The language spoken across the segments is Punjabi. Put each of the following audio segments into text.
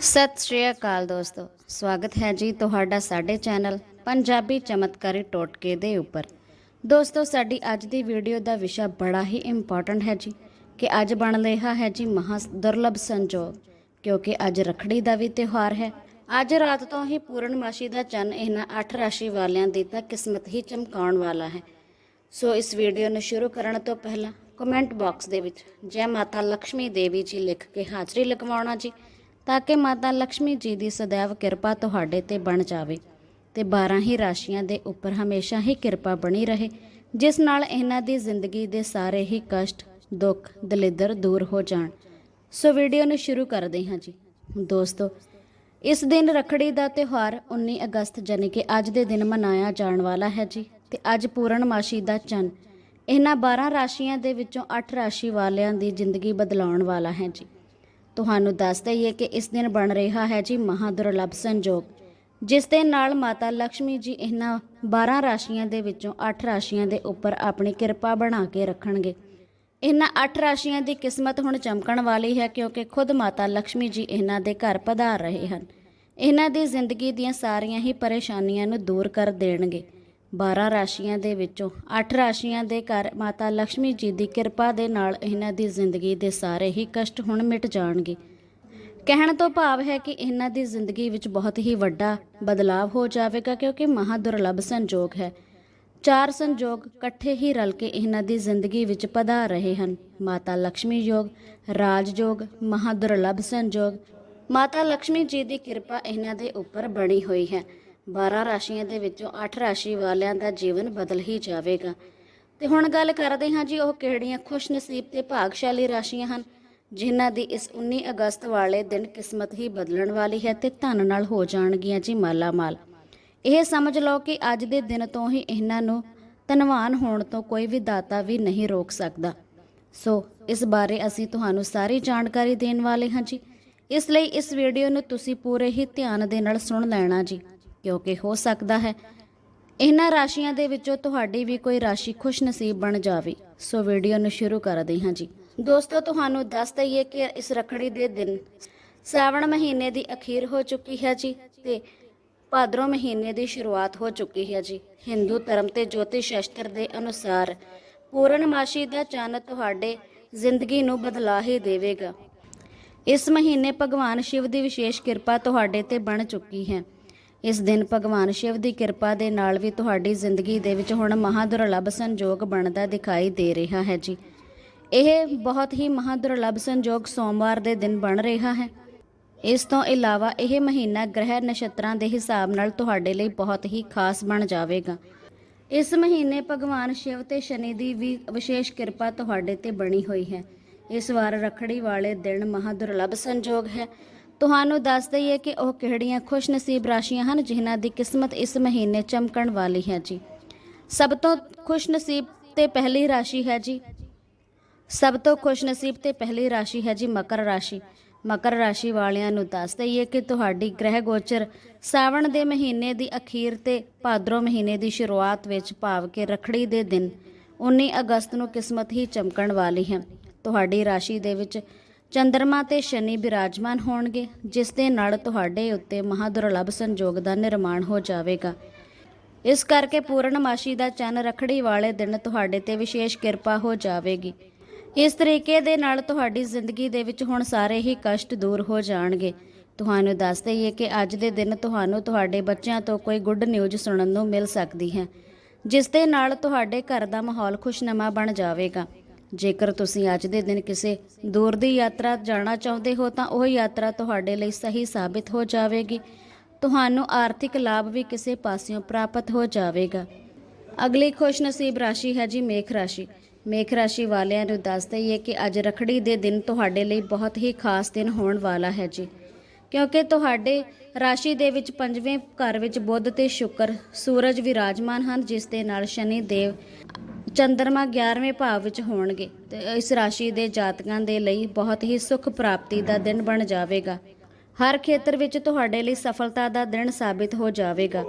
ਸਤਿ ਸ਼੍ਰੀ ਅਕਾਲ ਦੋਸਤੋ, ਸਵਾਗਤ ਹੈ ਜੀ ਤੁਹਾਡਾ ਸਾਡੇ ਚੈਨਲ ਪੰਜਾਬੀ ਚਮਤਕਾਰੀ ਟੋਟਕੇ ਦੇ ਉੱਪਰ। ਦੋਸਤੋ, ਸਾਡੀ ਅੱਜ ਦੀ ਵੀਡੀਓ ਦਾ ਵਿਸ਼ਾ ਬੜਾ ਹੀ ਇੰਪੋਰਟੈਂਟ ਹੈ ਜੀ ਕਿ ਅੱਜ ਬਣ ਰਿਹਾ ਹੈ ਜੀ ਮਹਾ ਦੁਰਲਭ ਸੰਜੋਗ, ਕਿਉਂਕਿ ਅੱਜ ਰਖੜੀ ਦਾ ਵੀ ਤਿਉਹਾਰ ਹੈ। ਅੱਜ ਰਾਤ ਤੋਂ ਹੀ ਪੂਰਨਮਾਸ਼ੀ ਦਾ ਚੰਨ ਇਹਨਾਂ 8 ਰਾਸ਼ੀ ਵਾਲਿਆਂ ਦੀ ਤਾਂ ਕਿਸਮਤ ਹੀ ਚਮਕਾਉਣ ਵਾਲਾ ਹੈ। ਸੋ ਇਸ ਵੀਡੀਓ ਨੂੰ ਸ਼ੁਰੂ ਕਰਨ ਤੋਂ ਪਹਿਲਾਂ ਕਮੈਂਟ ਬਾਕਸ ਦੇ ਵਿੱਚ ਜੈ ਮਾਤਾ ਲక్ష్ਮੀ ਦੇਵੀ ਜੀ ਲਿਖ ਕੇ ਹਾਜ਼ਰੀ ਲਗਵਾਉਣਾ ਜੀ। ਤਾਂ ਕਿ ਮਾਤਾ ਲక్ష్ਮੀ ਜੀ ਦੀ ਸदैव ਕਿਰਪਾ ਤੁਹਾਡੇ ਤੇ ਬਣ ਜਾਵੇ ਤੇ 12 ਹੀ ਰਾਸ਼ੀਆਂ ਦੇ ਉੱਪਰ ਹਮੇਸ਼ਾ ਹੀ ਕਿਰਪਾ ਬਣੀ ਰਹੇ, ਜਿਸ ਨਾਲ ਇਹਨਾਂ ਦੀ ਜ਼ਿੰਦਗੀ ਦੇ ਸਾਰੇ ਹੀ ਕਸ਼ਟ, ਦੁੱਖ, ਦਲਿੱਦਰ ਦੂਰ ਹੋ ਜਾਣ। ਸੋ ਵੀਡੀਓ ਨੂੰ ਸ਼ੁਰੂ ਕਰਦੇ ਹਾਂ ਜੀ। ਦੋਸਤੋ, ਇਸ ਦਿਨ ਰਖੜੀ ਦਾ ਤਿਉਹਾਰ 19 ਅਗਸਤ ਜਾਨੀ ਕਿ ਅੱਜ ਦੇ ਦਿਨ ਮਨਾਇਆ ਜਾਣ ਵਾਲਾ ਹੈ ਜੀ ਤੇ ਅੱਜ ਪੂਰਨਮਾਸ਼ੀ ਦਾ ਚੰਨ। ਇਹਨਾਂ 12 ਰਾਸ਼ੀਆਂ ਦੇ ਵਿੱਚੋਂ 8 ਰਾਸ਼ੀ ਵਾਲਿਆਂ ਦੀ ਜ਼ਿੰਦਗੀ ਬਦਲਾਉਣ ਵਾਲਾ ਹੈ ਜੀ। ਤੁਹਾਨੂੰ ਦੱਸ ਦਈਏ ਕਿ ਇਸ ਦਿਨ ਬਣ ਰਿਹਾ ਹੈ ਜੀ ਮਹਾਦੁਰਲਭ ਸੰਜੋਗ, ਜਿਸ ਦੇ ਨਾਲ ਮਾਤਾ ਲక్ష్ਮੀ ਜੀ ਇਹਨਾਂ 12 ਰਾਸ਼ੀਆਂ ਦੇ ਵਿੱਚੋਂ 8 ਰਾਸ਼ੀਆਂ ਦੇ ਉੱਪਰ ਆਪਣੀ ਕਿਰਪਾ ਬਣਾ ਕੇ ਰੱਖਣਗੇ। ਇਹਨਾਂ 8 ਰਾਸ਼ੀਆਂ ਦੀ ਕਿਸਮਤ ਹੁਣ ਚਮਕਣ ਵਾਲੀ ਹੈ ਕਿਉਂਕਿ ਖੁਦ ਮਾਤਾ ਲక్ష్ਮੀ ਜੀ ਇਹਨਾਂ ਦੇ ਘਰ ਪਧਾਰ ਰਹੇ ਹਨ। ਇਹਨਾਂ ਦੀ ਜ਼ਿੰਦਗੀ ਦੀਆਂ ਸਾਰੀਆਂ ਹੀ ਪਰੇਸ਼ਾਨੀਆਂ ਨੂੰ ਦੂਰ ਕਰ ਦੇਣਗੇ। 12 ਰਾਸ਼ੀਆਂ ਦੇ ਵਿੱਚੋਂ 8 ਰਾਸ਼ੀਆਂ ਦੇ ਕਰ ਮਾਤਾ ਲక్ష్ਮੀ ਜੀ ਦੀ ਕਿਰਪਾ ਦੇ ਨਾਲ ਇਹਨਾਂ ਦੀ ਜ਼ਿੰਦਗੀ ਦੇ ਸਾਰੇ ਹੀ ਕਸ਼ਟ ਹੁਣ ਮਿਟ ਜਾਣਗੇ। ਕਹਿਣ ਤੋਂ ਭਾਵ ਹੈ ਕਿ ਇਹਨਾਂ ਦੀ ਜ਼ਿੰਦਗੀ ਵਿੱਚ ਬਹੁਤ ਹੀ ਵੱਡਾ ਬਦਲਾਵ ਹੋ ਜਾਵੇਗਾ ਕਿਉਂਕਿ ਮਹਾ ਦੁਰਲਭ ਸੰਜੋਗ ਹੈ। ਚਾਰ ਸੰਜੋਗ ਇਕੱਠੇ ਹੀ ਰਲ ਕੇ ਇਹਨਾਂ ਦੀ ਜ਼ਿੰਦਗੀ ਵਿੱਚ ਪਧਾ ਰਹੇ ਹਨ। ਮਾਤਾ ਲక్ష్ਮੀ ਯੋਗ ਰਾਜਯੋਗ ਮਹਾ ਦੁਰਲਭ ਸੰਜੋਗ। ਮਾਤਾ ਲక్ష్ਮੀ ਜੀ ਦੀ ਕਿਰਪਾ ਇਹਨਾਂ ਦੇ ਉੱਪਰ ਬਣੀ ਹੋਈ ਹੈ। 12 ਰਾਸ਼ੀਆਂ ਦੇ ਵਿੱਚੋਂ 8 ਰਾਸ਼ੀ ਵਾਲਿਆਂ ਦਾ ਜੀਵਨ ਬਦਲ ਹੀ ਜਾਵੇਗਾ। ਤੇ ਹੁਣ ਗੱਲ ਕਰਦੇ ਹਾਂ ਜੀ ਉਹ ਕਿਹੜੀਆਂ ਖੁਸ਼ ਨਸੀਬ ਤੇ ਭਾਗਸ਼ਾਲੀ ਰਾਸ਼ੀਆਂ ਹਨ, ਜਿਨ੍ਹਾਂ ਦੀ ਇਸ 19 ਅਗਸਤ ਵਾਲੇ ਦਿਨ ਕਿਸਮਤ ਹੀ ਬਦਲਣ ਵਾਲੀ ਹੈ ਤੇ ਧਨ ਨਾਲ ਹੋ ਜਾਣਗੀਆਂ ਜੀ ਮਾਲਾ ਮਾਲ ਇਹ ਸਮਝ ਲਓ ਕਿ ਅੱਜ ਦੇ ਦਿਨ ਤੋਂ ਹੀ ਇਹਨਾਂ ਨੂੰ ਧਨਵਾਨ ਹੋਣ ਤੋਂ ਕੋਈ ਵੀ ਦਾਤਾ ਵੀ ਨਹੀਂ ਰੋਕ ਸਕਦਾ। ਸੋ ਇਸ ਬਾਰੇ ਅਸੀਂ ਤੁਹਾਨੂੰ ਸਾਰੀ ਜਾਣਕਾਰੀ ਦੇਣ ਵਾਲੇ ਹਾਂ ਜੀ। ਇਸ ਲਈ ਇਸ ਵੀਡੀਓ ਨੂੰ ਤੁਸੀਂ ਪੂਰੇ ਹੀ ਧਿਆਨ ਦੇ ਨਾਲ ਸੁਣ ਲੈਣਾ ਜੀ। ਕਿਉਂਕਿ ਹੋ ਸਕਦਾ ਹੈ। ਇਹਨਾਂ ਰਾਸ਼ੀਆਂ ਦੇ ਵਿੱਚੋਂ ਤੁਹਾਡੀ ਵੀ ਕੋਈ ਰਾਸ਼ੀ ਖੁਸ਼ਨਸੀਬ ਬਣ ਜਾਵੇ। ਸੋ ਵੀਡੀਓ ਨੂੰ ਸ਼ੁਰੂ ਕਰਦੇ ਹਾਂ ਜੀ। ਦੋਸਤੋ, ਤੁਹਾਨੂੰ ਦੱਸ ਦਈਏ ਕਿ ਇਸ ਰਖੜੀ ਦੇ ਦਿਨ ਸਾਵਣ ਮਹੀਨੇ ਦੀ ਅਖੀਰ ਹੋ ਚੁੱਕੀ ਹੈ ਜੀ ਤੇ ਭਾਦਰੋਂ ਮਹੀਨੇ ਦੀ ਸ਼ੁਰੂਆਤ ਹੋ ਚੁੱਕੀ ਹੈ ਜੀ। ਹਿੰਦੂ ਧਰਮ ਤੇ ਜੋਤਿਸ਼ ਸ਼ਾਸਤਰ ਦੇ ਅਨੁਸਾਰ ਪੂਰਨਮਾਸ਼ੀ ਦਾ ਚੰਨ ਤੁਹਾਡੇ ਜ਼ਿੰਦਗੀ ਨੂੰ ਬਦਲਾ ਹੀ ਦੇਵੇਗਾ। ਇਸ ਮਹੀਨੇ ਭਗਵਾਨ ਸ਼ਿਵ ਦੀ ਵਿਸ਼ੇਸ਼ ਕਿਰਪਾ ਤੁਹਾਡੇ ਤੇ ਬਣ ਚੁੱਕੀ ਹੈ। ਇਸ ਦਿਨ ਭਗਵਾਨ ਸ਼ਿਵ ਦੀ ਕਿਰਪਾ ਦੇ ਨਾਲ ਵੀ ਤੁਹਾਡੀ ਜ਼ਿੰਦਗੀ ਦੇ ਵਿੱਚ ਹੁਣ ਮਹਾਦੁਰਲਭ ਸੰਜੋਗ ਬਣਦਾ ਦਿਖਾਈ ਦੇ ਰਿਹਾ ਹੈ ਜੀ। ਇਹ ਬਹੁਤ ਹੀ ਮਹਾਦੁਰਲਭ ਸੰਜੋਗ ਸੋਮਵਾਰ ਦੇ ਦਿਨ ਬਣ ਰਿਹਾ ਹੈ। ਇਸ ਤੋਂ ਇਲਾਵਾ ਇਹ ਮਹੀਨਾ ਗ੍ਰਹਿ ਨਛੱਤਰਾਂ ਦੇ ਹਿਸਾਬ ਨਾਲ ਤੁਹਾਡੇ ਲਈ ਬਹੁਤ ਹੀ ਖਾਸ ਬਣ ਜਾਵੇਗਾ। ਇਸ ਮਹੀਨੇ ਭਗਵਾਨ ਸ਼ਿਵ ਤੇ ਸ਼ਨੀ ਦੀ ਵੀ ਵਿਸ਼ੇਸ਼ ਕਿਰਪਾ ਤੁਹਾਡੇ ਤੇ ਬਣੀ ਹੋਈ ਹੈ। ਇਸ ਵਾਰ ਰਖੜੀ ਵਾਲੇ ਦਿਨ ਮਹਾਦੁਰਲਭ ਸੰਜੋਗ ਹੈ। ਤੁਹਾਨੂੰ ਦੱਸ ਦਈਏ ਕਿ ਉਹ ਕਿਹੜੀਆਂ ਖੁਸ਼ ਨਸੀਬ ਰਾਸ਼ੀਆਂ ਹਨ ਜਿਨ੍ਹਾਂ ਦੀ ਕਿਸਮਤ ਇਸ ਮਹੀਨੇ ਚਮਕਣ ਵਾਲੀ ਹੈ ਜੀ? ਸਭ ਤੋਂ ਖੁਸ਼ਨਸੀਬ ਤੇ ਪਹਿਲੀ ਰਾਸ਼ੀ ਹੈ ਜੀ। ਸਭ ਤੋਂ ਖੁਸ਼ਨਸੀਬ ਤੇ ਪਹਿਲੀ ਰਾਸ਼ੀ ਹੈ ਜੀ ਮਕਰ ਰਾਸ਼ੀ। ਮਕਰ ਰਾਸ਼ੀ ਵਾਲਿਆਂ ਨੂੰ ਦੱਸ ਦਈਏ ਕਿ ਤੁਹਾਡੀ ਗ੍ਰਹਿ ਗੋਚਰ ਸਾਵਣ ਦੇ ਮਹੀਨੇ ਦੀ ਅਖੀਰ ਤੇ ਭਾਦਰੋਂ ਮਹੀਨੇ ਦੀ ਸ਼ੁਰੂਆਤ ਵਿੱਚ ਭਾਵ ਕਿ ਰਖੜੀ ਦੇ ਦਿਨ 19 ਅਗਸਤ ਨੂੰ ਕਿਸਮਤ ਹੀ ਚਮਕਣ ਵਾਲੀ ਹੈ। ਤੁਹਾਡੀ ਰਾਸ਼ੀ ਦੇ ਵਿੱਚ ਚੰ드ਰਮਾ ਤੇ ਸ਼ਨੀ ਬਿਰਾਜਮਾਨ ਹੋਣਗੇ, ਜਿਸ ਦੇ ਨਾਲ ਤੁਹਾਡੇ ਉੱਤੇ ਮਹਾਦੁਰਲਭ ਸੰਜੋਗ ਦਾ ਨਿਰਮਾਣ ਹੋ ਜਾਵੇਗਾ। ਇਸ ਕਰਕੇ ਪੂਰਨਮਾਸ਼ੀ ਦਾ ਚੰਨ ਰਖੜੀ ਵਾਲੇ ਦਿਨ ਤੁਹਾਡੇ ਤੇ ਵਿਸ਼ੇਸ਼ ਕਿਰਪਾ ਹੋ ਜਾਵੇਗੀ। ਇਸ ਤਰੀਕੇ ਦੇ ਨਾਲ ਤੁਹਾਡੀ ਜ਼ਿੰਦਗੀ ਦੇ ਵਿੱਚ ਹੁਣ ਸਾਰੇ ਹੀ ਕਸ਼ਟ ਦੂਰ ਹੋ ਜਾਣਗੇ। ਤੁਹਾਨੂੰ ਦੱਸ ਦਈਏ ਕਿ ਅੱਜ ਦੇ ਦਿਨ ਤੁਹਾਨੂੰ ਤੁਹਾਡੇ ਬੱਚਿਆਂ ਤੋਂ ਕੋਈ ਗੁੱਡ ਨਿਊਜ਼ ਸੁਣਨ ਨੂੰ ਮਿਲ ਸਕਦੀ ਹੈ, ਜਿਸ ਦੇ ਨਾਲ ਤੁਹਾਡੇ ਘਰ ਦਾ ਮਾਹੌਲ ਖੁਸ਼ਨਮਾ ਬਣ ਜਾਵੇਗਾ। ਜੇਕਰ ਤੁਸੀਂ ਅੱਜ ਦੇ ਦਿਨ ਕਿਸੇ ਦੂਰ ਦੀ ਯਾਤਰਾ ਜਾਣਾ ਚਾਹੁੰਦੇ ਹੋ, ਤਾਂ ਉਹ ਯਾਤਰਾ ਤੁਹਾਡੇ ਲਈ ਸਹੀ ਸਾਬਿਤ ਹੋ ਜਾਵੇਗੀ। ਤੁਹਾਨੂੰ ਆਰਥਿਕ ਲਾਭ ਵੀ ਕਿਸੇ ਪਾਸਿਓਂ ਪ੍ਰਾਪਤ ਹੋ ਜਾਵੇਗਾ। ਅਗਲੀ ਖੁਸ਼ਨਸੀਬ ਰਾਸ਼ੀ ਹੈ ਜੀ ਮੇਖ ਰਾਸ਼ੀ। ਮੇਖ ਰਾਸ਼ੀ ਵਾਲਿਆਂ ਨੂੰ ਦੱਸ ਦਈਏ ਕਿ ਅੱਜ ਰਖੜੀ ਦੇ ਦਿਨ ਤੁਹਾਡੇ ਲਈ ਬਹੁਤ ਹੀ ਖਾਸ ਦਿਨ ਹੋਣ ਵਾਲਾ ਹੈ ਜੀ। ਕਿਉਂਕਿ ਤੁਹਾਡੇ ਰਾਸ਼ੀ ਦੇ ਵਿੱਚ ਪੰਜਵੇਂ ਘਰ ਵਿੱਚ ਬੁੱਧ ਤੇ ਸ਼ੁਕਰ ਸੂਰਜ ਵਿਰਾਜਮਾਨ ਹਨ, ਜਿਸ ਦੇ ਨਾਲ ਸ਼ਨੀ ਦੇਵ ਚੰਦਰਮਾ 11ਵੇਂ ਭਾਵ ਵਿੱਚ ਹੋਣਗੇ। ਤੇ ਇਸ ਰਾਸ਼ੀ ਦੇ ਜਾਤਕਾਂ ਦੇ ਲਈ ਬਹੁਤ ਹੀ ਸੁਖ ਪ੍ਰਾਪਤੀ ਦਾ ਦਿਨ ਬਣ ਜਾਵੇਗਾ। ਹਰ ਖੇਤਰ ਵਿੱਚ ਤੁਹਾਡੇ ਲਈ ਸਫਲਤਾ ਦਾ ਦਿਨ ਸਾਬਿਤ ਹੋ ਜਾਵੇਗਾ।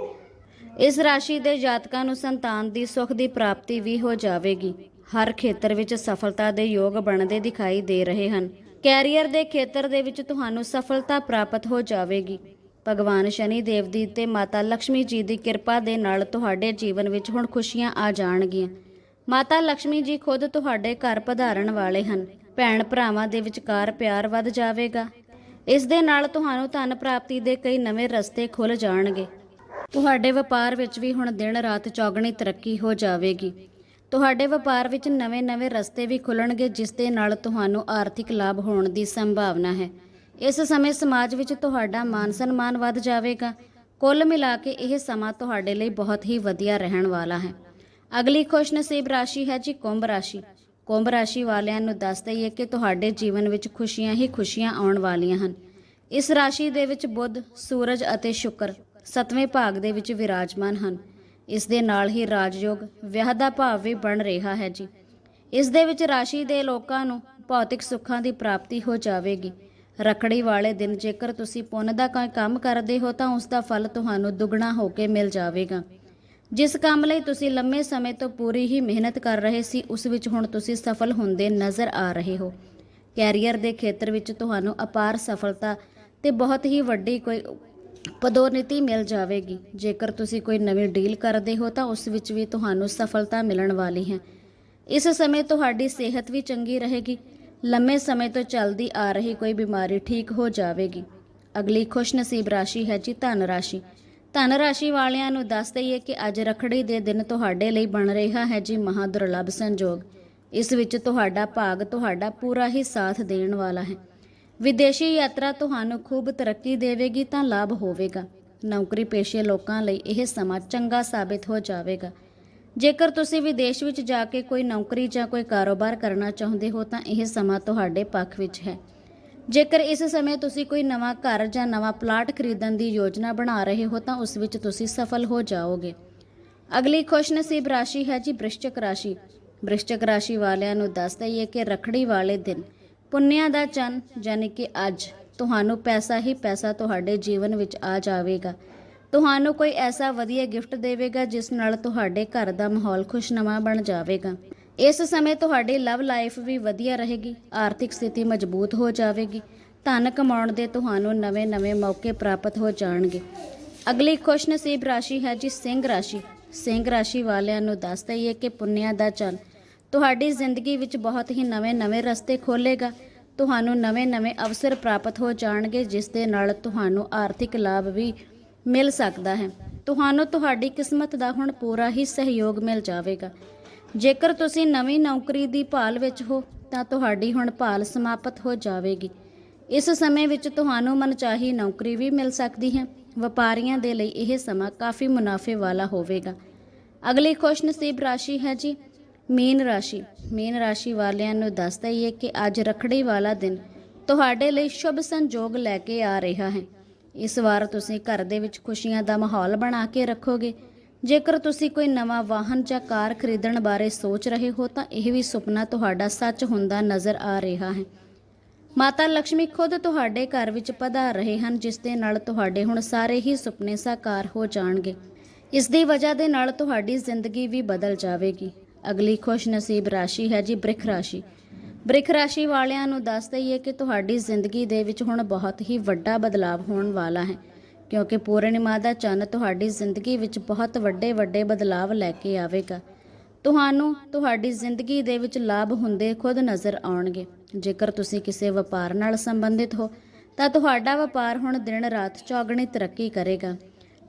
ਇਸ ਰਾਸ਼ੀ ਦੇ ਜਾਤਕਾਂ ਨੂੰ ਸੰਤਾਨ ਦੀ ਸੁਖ ਦੀ ਪ੍ਰਾਪਤੀ ਵੀ ਹੋ ਜਾਵੇਗੀ। ਹਰ ਖੇਤਰ ਵਿੱਚ ਸਫਲਤਾ ਦੇ ਯੋਗ ਬਣਦੇ ਦਿਖਾਈ ਦੇ ਰਹੇ ਹਨ। ਕੈਰੀਅਰ ਦੇ ਖੇਤਰ ਦੇ ਵਿੱਚ ਤੁਹਾਨੂੰ ਸਫਲਤਾ ਪ੍ਰਾਪਤ ਹੋ ਜਾਵੇਗੀ। ਭਗਵਾਨ ਸ਼ਨੀ ਦੇਵ ਦੀ ਤੇ ਮਾਤਾ ਲక్ష్ਮੀ ਜੀ ਦੀ ਕਿਰਪਾ ਦੇ ਨਾਲ ਤੁਹਾਡੇ ਜੀਵਨ ਵਿੱਚ ਹੁਣ ਖੁਸ਼ੀਆਂ ਆ ਜਾਣਗੀਆਂ। ਮਾਤਾ ਲక్ష్ਮੀ ਜੀ ਖੁਦ ਤੁਹਾਡੇ ਘਰ ਪਧਾਰਨ ਵਾਲੇ ਹਨ। ਭੈਣ ਭਰਾਵਾਂ ਦੇ ਵਿਚਕਾਰ ਪਿਆਰ ਵੱਧ ਜਾਵੇਗਾ। ਇਸ ਦੇ ਨਾਲ ਤੁਹਾਨੂੰ ਧਨ ਪ੍ਰਾਪਤੀ ਦੇ ਕਈ ਨਵੇਂ ਰਸਤੇ ਖੁੱਲ ਜਾਣਗੇ। ਤੁਹਾਡੇ ਵਪਾਰ ਵਿੱਚ ਵੀ ਹੁਣ ਦਿਨ ਰਾਤ ਚੌਗਣੀ ਤਰੱਕੀ ਹੋ ਜਾਵੇਗੀ। ਤੁਹਾਡੇ ਵਪਾਰ ਵਿੱਚ ਨਵੇਂ-ਨਵੇਂ ਰਸਤੇ ਵੀ ਖੁੱਲਣਗੇ, ਜਿਸ ਦੇ ਨਾਲ ਤੁਹਾਨੂੰ ਆਰਥਿਕ ਲਾਭ ਹੋਣ ਦੀ ਸੰਭਾਵਨਾ ਹੈ। ਇਸ ਸਮੇਂ ਸਮਾਜ ਵਿੱਚ ਤੁਹਾਡਾ ਮਾਨ ਸਨਮਾਨ ਵੱਧ ਜਾਵੇਗਾ। ਕੁੱਲ ਮਿਲਾ ਕੇ ਇਹ ਸਮਾਂ ਤੁਹਾਡੇ ਲਈ ਬਹੁਤ ਹੀ ਵਧੀਆ ਰਹਿਣ ਵਾਲਾ ਹੈ। ਅਗਲੀ ਖੁਸ਼ਨਸੀਬ ਰਾਸ਼ੀ ਹੈ ਜੀ ਕੁੰਭ ਰਾਸ਼ੀ। ਕੁੰਭ ਰਾਸ਼ੀ ਵਾਲਿਆਂ ਨੂੰ ਦੱਸ ਦਈਏ ਕਿ ਤੁਹਾਡੇ ਜੀਵਨ ਵਿੱਚ ਖੁਸ਼ੀਆਂ ਹੀ ਖੁਸ਼ੀਆਂ ਆਉਣ ਵਾਲੀਆਂ ਹਨ। ਇਸ ਰਾਸ਼ੀ ਦੇ ਵਿੱਚ ਬੁੱਧ, ਸੂਰਜ ਅਤੇ ਸ਼ੁਕਰ ਸੱਤਵੇਂ ਭਾਗ ਦੇ ਵਿੱਚ ਵਿਰਾਜਮਾਨ ਹਨ। ਇਸ ਦੇ ਨਾਲ ਹੀ ਰਾਜਯੋਗ ਵਿਆਹ ਦਾ ਭਾਵ ਵੀ ਬਣ ਰਿਹਾ ਹੈ ਜੀ। ਇਸ ਦੇ ਵਿੱਚ ਰਾਸ਼ੀ ਦੇ ਲੋਕਾਂ ਨੂੰ ਭੌਤਿਕ ਸੁੱਖਾਂ ਦੀ ਪ੍ਰਾਪਤੀ ਹੋ ਜਾਵੇਗੀ। ਰਖੜੀ ਵਾਲੇ ਦਿਨ ਜੇਕਰ ਤੁਸੀਂ ਪੁੰਨ ਦਾ ਕੋਈ ਕੰਮ ਕਰਦੇ ਹੋ ਤਾਂ ਉਸ ਦਾ ਫਲ ਤੁਹਾਨੂੰ ਦੁੱਗਣਾ ਹੋ ਕੇ ਮਿਲ ਜਾਵੇਗਾ। ਜਿਸ ਕੰਮ ਲਈ ਤੁਸੀਂ ਲੰਮੇ ਸਮੇਂ ਤੋਂ ਪੂਰੀ ਹੀ ਮਿਹਨਤ ਕਰ ਰਹੇ ਸੀ, ਉਸ ਵਿੱਚ ਹੁਣ ਤੁਸੀਂ ਸਫਲ ਹੁੰਦੇ ਨਜ਼ਰ ਆ ਰਹੇ ਹੋ। ਕੈਰੀਅਰ ਦੇ ਖੇਤਰ ਵਿੱਚ ਤੁਹਾਨੂੰ ਅਪਾਰ ਸਫਲਤਾ ਤੇ ਬਹੁਤ ਹੀ ਵੱਡੀ ਕੋਈ ਪਦੋਨਤੀ ਮਿਲ ਜਾਵੇਗੀ। ਜੇਕਰ ਤੁਸੀਂ ਕੋਈ ਨਵੀਂ ਡੀਲ ਕਰਦੇ ਹੋ ਤਾਂ ਉਸ ਵਿੱਚ ਵੀ ਤੁਹਾਨੂੰ ਸਫਲਤਾ ਮਿਲਣ ਵਾਲੀ ਹੈ। ਇਸ ਸਮੇਂ ਤੁਹਾਡੀ ਸਿਹਤ ਵੀ ਚੰਗੀ ਰਹੇਗੀ। ਲੰਮੇ ਸਮੇਂ ਤੋਂ ਚੱਲਦੀ ਆ ਰਹੀ ਕੋਈ ਬਿਮਾਰੀ ਠੀਕ ਹੋ ਜਾਵੇਗੀ। ਅਗਲੀ ਖੁਸ਼ਨਸੀਬ ਰਾਸ਼ੀ ਹੈ ਜੀ ਧਨ ਰਾਸ਼ੀ। ਧਨ ਰਾਸ਼ੀ ਵਾਲਿਆਂ ਨੂੰ ਦੱਸ ਦਈਏ ਕਿ ਅੱਜ ਰਖੜੀ ਦੇ ਦਿਨ ਤੁਹਾਡੇ ਲਈ ਬਣ ਰਿਹਾ ਹੈ ਜੀ ਮਹਾ ਦੁਰਲੱਭ ਸੰਜੋਗ। ਇਸ ਵਿੱਚ ਤੁਹਾਡਾ ਭਾਗ, ਤੁਹਾਡਾ ਪੂਰਾ ਹੀ ਸਾਥ ਦੇਣ ਵਾਲਾ ਹੈ। ਵਿਦੇਸ਼ੀ ਯਾਤਰਾ ਤੁਹਾਨੂੰ ਖੂਬ ਤਰੱਕੀ ਦੇਵੇਗੀ ਤਾਂ ਲਾਭ ਹੋਵੇਗਾ। ਨੌਕਰੀ ਪੇਸ਼ੇ ਲੋਕਾਂ ਲਈ ਇਹ ਸਮਾਂ ਚੰਗਾ ਸਾਬਿਤ ਹੋ ਜਾਵੇਗਾ। ਜੇਕਰ ਤੁਸੀਂ ਵਿਦੇਸ਼ ਵਿੱਚ ਜਾ ਕੇ ਕੋਈ ਨੌਕਰੀ ਜਾਂ ਕੋਈ ਕਾਰੋਬਾਰ ਕਰਨਾ ਚਾਹੁੰਦੇ ਹੋ ਤਾਂ ਇਹ ਸਮਾਂ ਤੁਹਾਡੇ ਪੱਖ ਵਿੱਚ ਹੈ। ਜੇਕਰ ਇਸ ਸਮੇਂ ਤੁਸੀਂ ਕੋਈ ਨਵਾਂ ਘਰ ਜਾਂ ਨਵਾਂ ਪਲਾਟ ਖਰੀਦਣ ਦੀ ਯੋਜਨਾ ਬਣਾ ਰਹੇ ਹੋ ਤਾਂ ਉਸ ਵਿੱਚ ਤੁਸੀਂ ਸਫਲ ਹੋ ਜਾਓਗੇ। ਅਗਲੀ ਖੁਸ਼ਨਸੀਬ ਰਾਸ਼ੀ ਹੈ ਜੀ ਬ੍ਰਿਸ਼ਚਕ ਰਾਸ਼ੀ। ਬ੍ਰਿਸ਼ਚਕ ਰਾਸ਼ੀ ਵਾਲਿਆਂ ਨੂੰ ਦੱਸ ਦਈਏ ਕਿ ਰਖੜੀ ਵਾਲੇ ਦਿਨ ਪੁੰਨਿਆਂ ਦਾ ਚੰਨ ਯਾਨੀ ਕਿ ਅੱਜ, ਤੁਹਾਨੂੰ ਪੈਸਾ ਹੀ ਪੈਸਾ ਤੁਹਾਡੇ ਜੀਵਨ ਵਿੱਚ ਆ ਜਾਵੇਗਾ। ਤੁਹਾਨੂੰ ਕੋਈ ਐਸਾ ਵਧੀਆ ਗਿਫਟ ਦੇਵੇਗਾ, ਜਿਸ ਨਾਲ ਤੁਹਾਡੇ ਘਰ ਦਾ ਮਾਹੌਲ ਖੁਸ਼ਨੁਮਾ ਬਣ ਜਾਵੇਗਾ। ਇਸ ਸਮੇਂ ਤੁਹਾਡੀ ਲਵ ਲਾਈਫ ਵੀ ਵਧੀਆ ਰਹੇਗੀ, ਆਰਥਿਕ ਸਥਿਤੀ ਮਜ਼ਬੂਤ ਹੋ ਜਾਵੇਗੀ, ਧਨ ਕਮਾਉਣ ਦੇ ਤੁਹਾਨੂੰ ਨਵੇਂ-ਨਵੇਂ ਮੌਕੇ ਪ੍ਰਾਪਤ ਹੋ ਜਾਣਗੇ। ਅਗਲੀ ਖੁਸ਼ਨਸੀਬ ਰਾਸ਼ੀ ਹੈ ਜੀ ਸਿੰਘ ਰਾਸ਼ੀ। ਸਿੰਘ ਰਾਸ਼ੀ ਵਾਲਿਆਂ ਨੂੰ ਦੱਸ ਦਈਏ ਕਿ ਪੁੰਨਿਆਂ ਦਾ ਚੰਨ ਤੁਹਾਡੀ ਜ਼ਿੰਦਗੀ ਵਿੱਚ ਬਹੁਤ ਹੀ ਨਵੇਂ-ਨਵੇਂ ਰਸਤੇ ਖੋਲੇਗਾ ਤੁਹਾਨੂੰ ਨਵੇਂ-ਨਵੇਂ ਅਵਸਰ ਪ੍ਰਾਪਤ ਹੋ ਜਾਣਗੇ, ਜਿਸ ਦੇ ਨਾਲ ਤੁਹਾਨੂੰ ਆਰਥਿਕ ਲਾਭ ਵੀ ਮਿਲ ਸਕਦਾ ਹੈ। ਤੁਹਾਨੂੰ ਤੁਹਾਡੀ ਕਿਸਮਤ ਦਾ ਹੁਣ ਪੂਰਾ ਹੀ ਸਹਿਯੋਗ ਮਿਲ ਜਾਵੇਗਾ। ਜੇਕਰ ਤੁਸੀਂ ਨਵੀਂ ਨੌਕਰੀ ਦੀ ਭਾਲ ਵਿੱਚ ਹੋ, ਤਾਂ ਤੁਹਾਡੀ ਹੁਣ ਭਾਲ ਸਮਾਪਤ ਹੋ ਜਾਵੇਗੀ। ਇਸ ਸਮੇਂ ਵਿੱਚ ਤੁਹਾਨੂੰ ਮਨਚਾਹੀ ਨੌਕਰੀ ਵੀ ਮਿਲ ਸਕਦੀ ਹੈ। ਵਪਾਰੀਆਂ ਦੇ ਲਈ ਇਹ ਸਮਾਂ ਕਾਫੀ ਮੁਨਾਫੇ ਵਾਲਾ ਹੋਵੇਗਾ। ਅਗਲੀ ਖੁਸ਼ਨਸੀਬ ਰਾਸ਼ੀ ਹੈ ਜੀ। ਮੀਨ ਰਾਸ਼ੀ ਮੀਨ ਰਾਸ਼ੀ ਵਾਲਿਆਂ ਨੂੰ ਦੱਸ ਦਈਏ ਕਿ ਅੱਜ ਰਖੜੀ ਵਾਲਾ ਦਿਨ ਤੁਹਾਡੇ ਲਈ ਸ਼ੁਭ ਸੰਜੋਗ ਲੈ ਕੇ ਆ ਰਿਹਾ ਹੈ। ਇਸ ਵਾਰ ਤੁਸੀਂ ਘਰ ਦੇ ਵਿੱਚ ਖੁਸ਼ੀਆਂ ਦਾ ਮਾਹੌਲ ਬਣਾ ਕੇ ਰੱਖੋਗੇ। ਜੇਕਰ ਤੁਸੀਂ ਕੋਈ ਨਵਾਂ ਵਾਹਨ ਜਾਂ ਕਾਰ ਖਰੀਦਣ ਬਾਰੇ ਸੋਚ ਰਹੇ ਹੋ ਤਾਂ ਇਹ ਵੀ ਸੁਪਨਾ ਤੁਹਾਡਾ ਸੱਚ ਹੁੰਦਾ ਨਜ਼ਰ ਆ ਰਿਹਾ ਹੈ। ਮਾਤਾ ਲక్ష్ਮੀ ਖੁਦ ਤੁਹਾਡੇ ਘਰ ਵਿੱਚ ਪਧਾਰ ਰਹੇ ਹਨ, ਜਿਸ ਦੇ ਨਾਲ ਤੁਹਾਡੇ ਹੁਣ ਸਾਰੇ ਹੀ ਸੁਪਨੇ ਸਾਕਾਰ ਹੋ ਜਾਣਗੇ। ਇਸ ਦੀ ਵਜ੍ਹਾ ਦੇ ਨਾਲ ਤੁਹਾਡੀ ਜ਼ਿੰਦਗੀ ਵੀ ਬਦਲ ਜਾਵੇਗੀ। ਅਗਲੀ ਖੁਸ਼ ਨਸੀਬ ਰਾਸ਼ੀ ਹੈ ਜੀ ਬ੍ਰਿਖ ਰਾਸ਼ੀ। ਬ੍ਰਿਖ ਰਾਸ਼ੀ ਵਾਲਿਆਂ ਨੂੰ ਦੱਸ ਦਈਏ ਕਿ ਤੁਹਾਡੀ ਜ਼ਿੰਦਗੀ ਦੇ ਵਿੱਚ ਹੁਣ ਬਹੁਤ ਹੀ ਵੱਡਾ ਬਦਲਾਅ ਹੋਣ ਵਾਲਾ ਹੈ, ਕਿਉਂਕਿ ਪੂਰਨਿਮਾ ਦਾ ਚੰਨ ਤੁਹਾਡੀ ਜ਼ਿੰਦਗੀ ਵਿੱਚ ਬਹੁਤ ਵੱਡੇ ਵੱਡੇ ਬਦਲਾਅ ਲੈ ਕੇ ਆਵੇਗਾ। ਤੁਹਾਨੂੰ ਤੁਹਾਡੀ ਜ਼ਿੰਦਗੀ ਦੇ ਵਿੱਚ ਲਾਭ ਹੁੰਦੇ ਖੁਦ ਨਜ਼ਰ ਆਉਣਗੇ। ਜੇਕਰ ਤੁਸੀਂ ਕਿਸੇ ਵਪਾਰ ਨਾਲ ਸੰਬੰਧਿਤ ਹੋ, ਤਾਂ ਤੁਹਾਡਾ ਵਪਾਰ ਹੁਣ ਦਿਨ ਰਾਤ ਚੌਗਣੀ ਤਰੱਕੀ ਕਰੇਗਾ।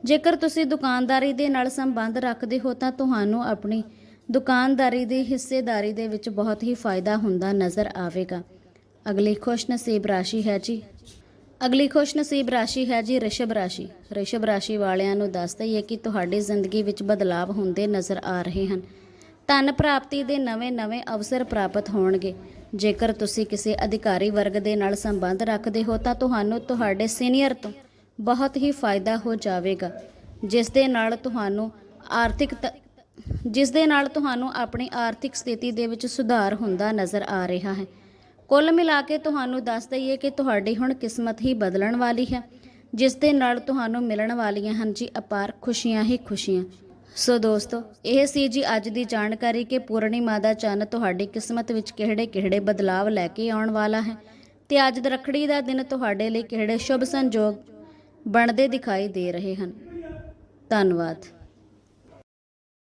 ਜੇਕਰ ਤੁਸੀਂ ਦੁਕਾਨਦਾਰੀ ਦੇ ਨਾਲ ਸੰਬੰਧ ਰੱਖਦੇ ਹੋ, ਤਾਂ ਤੁਹਾਨੂੰ ਆਪਣੀ ਦੁਕਾਨਦਾਰੀ ਦੀ, ਹਿੱਸੇਦਾਰੀ ਦੇ ਵਿੱਚ ਬਹੁਤ ਹੀ ਫਾਇਦਾ ਹੁੰਦਾ ਨਜ਼ਰ ਆਵੇਗਾ। ਅਗਲੀ ਖੁਸ਼ਨਸੀਬ ਰਾਸ਼ੀ ਹੈ ਜੀ। ਅਗਲੀ ਖੁਸ਼ਨਸੀਬ ਰਾਸ਼ੀ ਹੈ ਜੀ ਰਿਸ਼ਭ ਰਾਸ਼ੀ। ਰਿਸ਼ਭ ਰਾਸ਼ੀ ਵਾਲਿਆਂ ਨੂੰ ਦੱਸ ਦਈਏ ਕਿ ਤੁਹਾਡੀ ਜ਼ਿੰਦਗੀ ਵਿੱਚ ਬਦਲਾਅ ਹੁੰਦੇ ਨਜ਼ਰ ਆ ਰਹੇ ਹਨ। ਧਨ ਪ੍ਰਾਪਤੀ ਦੇ ਨਵੇਂ-ਨਵੇਂ ਅਵਸਰ ਪ੍ਰਾਪਤ ਹੋਣਗੇ। ਜੇਕਰ ਤੁਸੀਂ ਕਿਸੇ ਅਧਿਕਾਰੀ ਵਰਗ ਦੇ ਨਾਲ ਸੰਬੰਧ ਰੱਖਦੇ ਹੋ ਤਾਂ ਤੁਹਾਨੂੰ ਤੁਹਾਡੇ ਸੀਨੀਅਰ ਤੋਂ ਬਹੁਤ ਹੀ ਫਾਇਦਾ ਹੋ ਜਾਵੇਗਾ, ਜਿਸ ਦੇ ਨਾਲ ਤੁਹਾਨੂੰ ਆਰਥਿਕ ਤ- ਜਿਸ ਦੇ ਨਾਲ ਤੁਹਾਨੂੰ ਆਪਣੀ ਆਰਥਿਕ ਸਥਿਤੀ ਦੇ ਵਿੱਚ ਸੁਧਾਰ ਹੁੰਦਾ ਨਜ਼ਰ ਆ ਰਿਹਾ ਹੈ। ਕੁੱਲ ਮਿਲਾ ਕੇ ਤੁਹਾਨੂੰ ਦੱਸ ਦਈਏ ਕਿ ਤੁਹਾਡੀ ਹੁਣ ਕਿਸਮਤ ਹੀ ਬਦਲਣ ਵਾਲੀ ਹੈ, ਜਿਸ ਦੇ ਨਾਲ ਤੁਹਾਨੂੰ ਮਿਲਣ ਵਾਲੀਆਂ ਹਨ ਜੀ ਅਪਾਰ ਖੁਸ਼ੀਆਂ ਹੀ ਖੁਸ਼ੀਆਂ। ਸੋ ਦੋਸਤੋ, ਇਹ ਸੀ ਜੀ ਅੱਜ ਦੀ ਜਾਣਕਾਰੀ ਕਿ ਪੂਰਨਿਮਾ ਦਾ ਚੰਨ ਤੁਹਾਡੀ ਕਿਸਮਤ ਵਿੱਚ ਕਿਹੜੇ-ਕਿਹੜੇ ਬਦਲਾਵ ਲੈ ਕੇ ਆਉਣ ਵਾਲਾ ਹੈ ਤੇ ਅੱਜ ਰੱਖੜੀ ਦਾ ਦਿਨ ਤੁਹਾਡੇ ਲਈ ਕਿਹੜੇ ਸ਼ੁਭ ਸੰਜੋਗ ਬਣਦੇ ਦਿਖਾਈ ਦੇ ਰਹੇ ਹਨ। ਧੰਨਵਾਦ।